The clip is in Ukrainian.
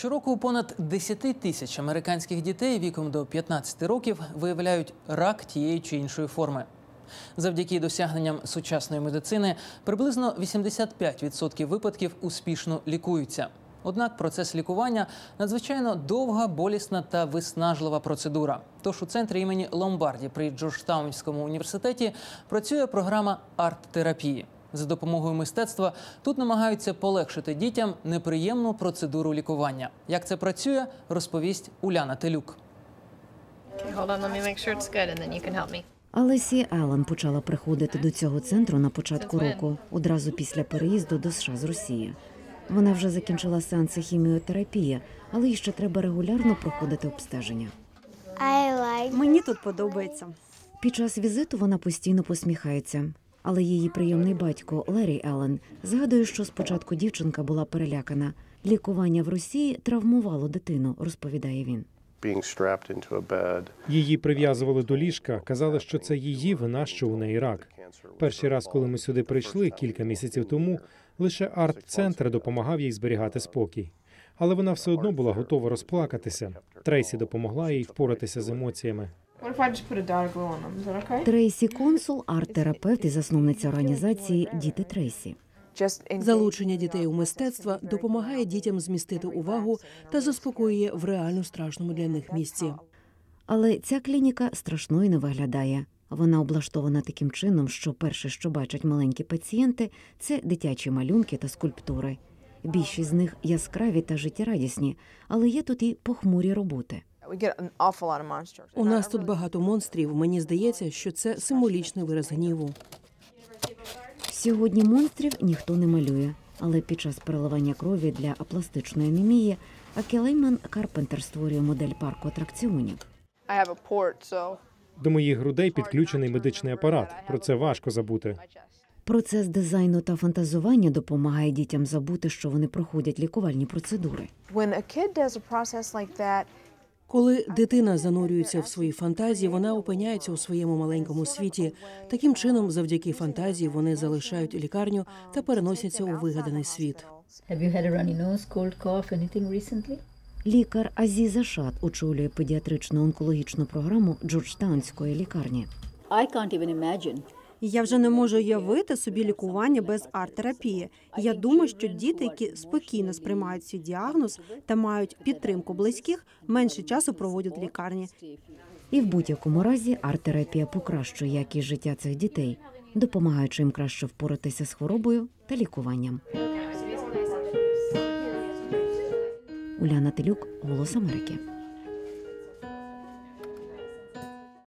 Щороку понад 10 тисяч американських дітей віком до 15 років виявляють рак тієї чи іншої форми. Завдяки досягненням сучасної медицини приблизно 85% випадків успішно лікуються. Однак процес лікування надзвичайно довга, болісна та виснажлива процедура. Тож у центрі імені Ломбарді при Джорджтаунському університеті працює програма арт-терапії. За допомогою мистецтва тут намагаються полегшити дітям неприємну процедуру лікування. Як це працює, розповість Уляна Телюк. Алесі Елен почала приходити до цього центру на початку року, одразу після переїзду до США з Росії. Вона вже закінчила сеанси хіміотерапії, але їй ще треба регулярно проходити обстеження. Like Мені тут подобається. Під час візиту вона постійно посміхається. Але її прийомний батько Лері Елен згадує, що спочатку дівчинка була перелякана. Лікування в Росії травмувало дитину, розповідає він. Її прив'язували до ліжка, казали, що це її вина, що у неї рак. Перший раз, коли ми сюди прийшли кілька місяців тому, лише арт-центр допомагав їй зберігати спокій. Але вона все одно була готова розплакатися. Трейсі допомогла їй впоратися з емоціями. Трейсі Консул, арт-терапевт і засновниця організації Діти Трейсі. Залучення дітей у мистецтво допомагає дітям змістити увагу та заспокоює в реально страшному для них місці. Але ця клініка страшною не виглядає. Вона облаштована таким чином, що перше, що бачать маленькі пацієнти, це дитячі малюнки та скульптури. Більшість з них яскраві та життєрадісні, але є тут і похмурі роботи. У нас тут багато монстрів. Мені здається, що це символічний вираз гніву. Сьогодні монстрів ніхто не малює, але під час переливання крові для апластичної анемії Акелейман Карпентер створює модель парку атракціонів. До моїх грудей підключений медичний апарат. Про це важко забути. Процес дизайну та фантазування допомагає дітям забути, що вони проходять лікувальні процедури. Коли дитина занурюється в свої фантазії, вона опиняється у своєму маленькому світі. Таким чином, завдяки фантазії, вони залишають лікарню та переносяться у вигаданий світ. Лікар Азіза Шат очолює педіатричну онкологічну програму Джорджтаунської лікарні. I can't even imagine. Я вже не можу уявити собі лікування без арт-терапії. Я думаю, що діти, які спокійно сприймають свій діагноз та мають підтримку близьких, менше часу проводять в лікарні. І в будь-якому разі арт-терапія покращує якість життя цих дітей, допомагаючи їм краще впоратися з хворобою та лікуванням. Уляна Телюк, Голос Америки.